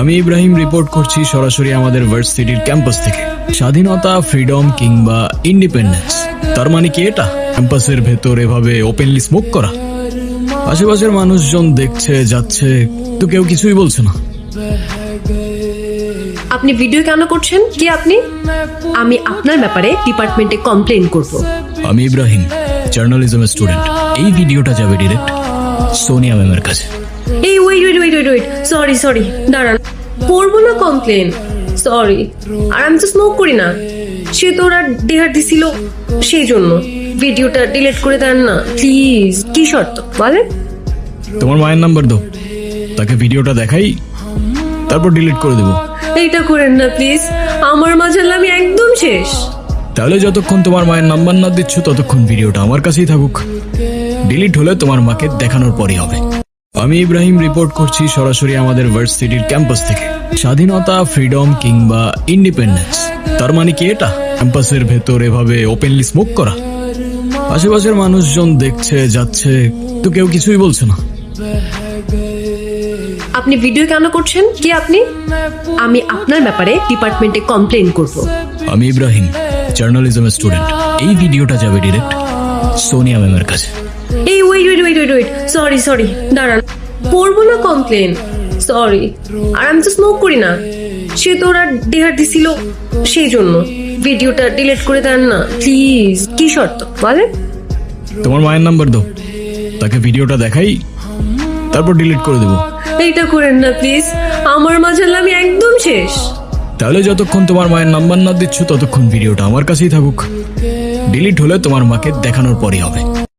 আমি ইব্রাহিম রিপোর্ট করছি সরাসরি আমাদের ভার্সিটির ক্যাম্পাস থেকে। স্বাধীনতা ফ্রিডম কিংবা ইন্ডিপেন্ডেন্স তার মানে কি এটা? ক্যাম্পাসের ভেতর এভাবে ওপেনলি স্মোক করা? আশেপাশের মানুষজন দেখছে যাচ্ছে তো কেউ কিছুই বলছে না। আপনি ভিডিও কেন করছেন? কি আপনি? আমি আপনার ব্যাপারে ডিপার্টমেন্টে কমপ্লেন করব। আমি ইব্রাহিম জার্নালিজমের স্টুডেন্ট এই ভিডিওটা যাবে ডিরেক্ট সোনিয়া ম্যামের কাছে। এই wait wait wait wait sorry sorry দাঁড়ান। করব না কমপ্লেন সরি আর আমি তো স্মোক করি না। সে তো ওরা ডেহার দিছিল সেই জন্য। ভিডিওটা ডিলিট করে দেন না। প্লিজ কি শর্ত? বলেন। তোমার মায়ের নাম্বার দাও। তাকে ভিডিওটা দেখাই তারপর ডিলিট করে দেবো। এইটা করেন না প্লিজ আমার মাঝাল আমি একদম শেষ। তাহলে যতক্ষণ তোমার মায়ের নাম্বার না দিচ্ছ ততক্ষণ ভিডিওটা আমার কাছেই থাকুক। ডিলিট হলে তোমার মাকে দেখানোর পরই হবে। আমি ইব্রাহিম রিপোর্ট করছি সরাসরি আমাদের ভার্সিটির ক্যাম্পাস থেকে। স্বাধীনতা ফ্রিডম কিংবা ইন্ডিপেন্ডেন্স তার মানে কি এটা? ক্যাম্পাসের ভেতর এভাবে ওপেনলি স্মোক করা? আশেপাশের মানুষজন দেখছে যাচ্ছে তো কেউ কিছুই বলছে না। আপনি ভিডিও কেন করছেন? কি আপনি? আমি আপনার ব্যাপারে ডিপার্টমেন্টে কমপ্লেন করব। আমি ইব্রাহিম জার্নালিজমের স্টুডেন্ট এই ভিডিওটা যাবে ডিরেক্ট সোনিয়া ম্যামের কাছে। এই wait wait wait wait sorry sorry দাঁড়ান। করব না কমপ্লেন সরি আর আমি তো স্মোক করি না। সে তো ওরা ডেহার দিছিল সেই জন্য। ভিডিওটা ডিলিট করে দেন না। প্লিজ কি শর্ত? বলেন। তোমার মায়ের নাম্বার দাও। তাকে ভিডিওটা দেখাই তারপর ডিলিট করে দেবো। এইটা করেন না প্লিজ আমার মাঝাল আমি একদম শেষ। তাহলে যতক্ষণ তোমার মায়ের নাম্বার না দিচ্ছ ততক্ষণ ভিডিওটা আমার কাছেই থাকুক। ডিলিট হলে তোমার মাকে দেখানোর পরই হবে।